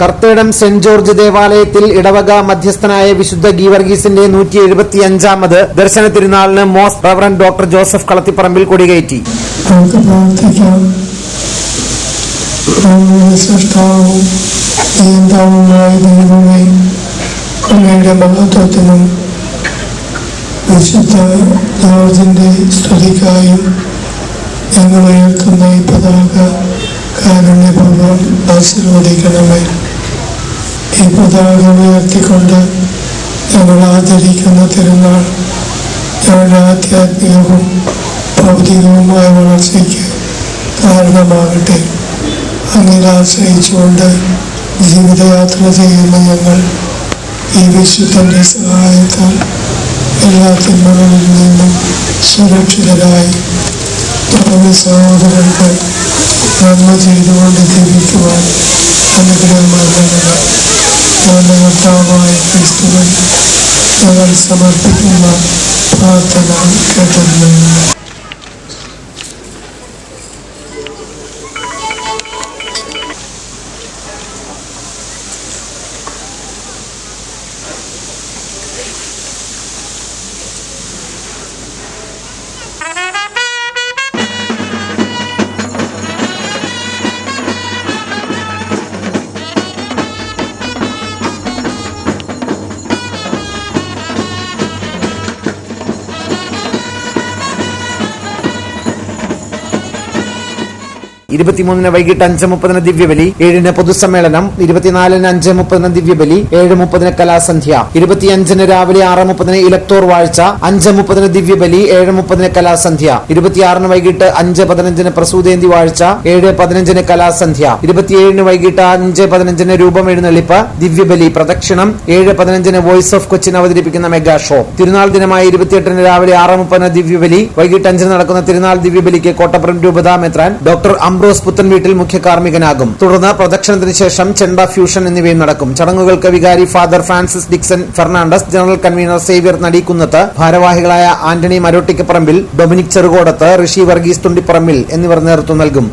Karthedam saint George ദേവാലയത്തിൽ ഇടവക മധ്യസ്ഥനായ വിശുദ്ധ ഗീവർഗീസിന്റെ നൂറ്റി എഴുപത്തി അഞ്ചാമത് ദർശന തിരുനാളിന് most reverend doctor Joseph Kalathiparambil കൊടികയറ്റി. ഞങ്ങൾ ഉയർത്തുന്ന ഈ പതാക കാരുണ്യപൂർവം ആശീർവദിക്കണമേ. ഈ പതാക ഉയർത്തിക്കൊണ്ട് ഞങ്ങൾ ആചരിക്കുന്ന തിരുനാൾ ഞങ്ങളുടെ ആധ്യാത്മികവും ഭൗതികവുമായ വളർച്ചയ്ക്ക് കാരണമാകട്ടെ. അങ്ങനെ ആശ്രയിച്ചുകൊണ്ട് ജീവിതയാത്ര ചെയ്യുന്ന ഞങ്ങൾ ഈ വിശുദ്ധന്റെ സഹായത്താൽ എല്ലാ തിന്മകളിൽ നിന്നും സുരക്ഷിതരായി നമ്മുടെ സഹോദരർക്ക് നന്മ ചെയ്തുകൊണ്ട് ജീവിക്കുവാൻ അനുഗ്രഹമാകണം ومن دعوة كريستوس ومن سمرتكما فاتنا كتبنا ഇരുപത്തിമൂന്നിന് വൈകിട്ട് അഞ്ച് മുപ്പതിന് ദിവ്യബലി ഏഴിന് പൊതുസമ്മേളനം ഇരുപത്തിനാലിന് അഞ്ച് മുപ്പതിന് ദിവ്യബലി ഏഴ് മുപ്പതിന് കലാസന്ധ്യ ഇരുപത്തിയഞ്ചിന് രാവിലെ ആറ് മുപ്പതിന് ഇലക്ടോർ വാഴ്ച അഞ്ച് മുപ്പതിന് ദിവ്യബലി ഏഴ് മുപ്പതിന് കലാസന്ധ്യ ഇരുപത്തിയാറിന് വൈകിട്ട് അഞ്ച് പതിനഞ്ചിന് പ്രസൂതേന്തി വാഴ്ച ഏഴ് പതിനഞ്ചിന് കലാസന്ധ്യ ഇരുപത്തിയേഴിന് വൈകിട്ട് അഞ്ച് പതിനഞ്ചിന് രൂപം എഴുന്നള്ളിപ്പ് ദിവ്യബലി പ്രദക്ഷിണം ഏഴ് പതിനഞ്ചിന് വോയിസ് ഓഫ് കൊച്ചിൻ അവതരിപ്പിക്കുന്ന മെഗാ ഷോ. തിരുനാൾ ദിനമായ ഇരുപത്തിയെട്ടിന് രാവിലെ ആറ് മുപ്പതിന് ദിവ്യബലി വൈകിട്ട് അഞ്ചിന് നടക്കുന്ന തിരുനാൾ ദിവ്യബലിക്ക് കോട്ടപ്പുറം രൂപതാ മെത്രാൻ ഡോക്ടർ അംബ്രോസ് പുത്തൻ വീട്ടിൽ മുഖ്യ കാർമ്മികനാകും. തുടർന്ന് പ്രദക്ഷിണത്തിന് ശേഷം ചെണ്ട ഫ്യൂഷൻ എന്നിവയും നടക്കും. ചടങ്ങുകൾക്ക് വികാരി father Francis Dixon Fernandes general convener Xavier Nadeekkunnath ഭാരവാഹികളായ ആന്റണി മരോട്ടിക്കപ്പറമ്പിൽ ഡൊമിനിക് ചെറുകോടത്ത് ഋഷി വർഗീസ് തുണ്ടിപ്പറമ്പിൽ എന്നിവർ നേതൃത്വം നൽകും.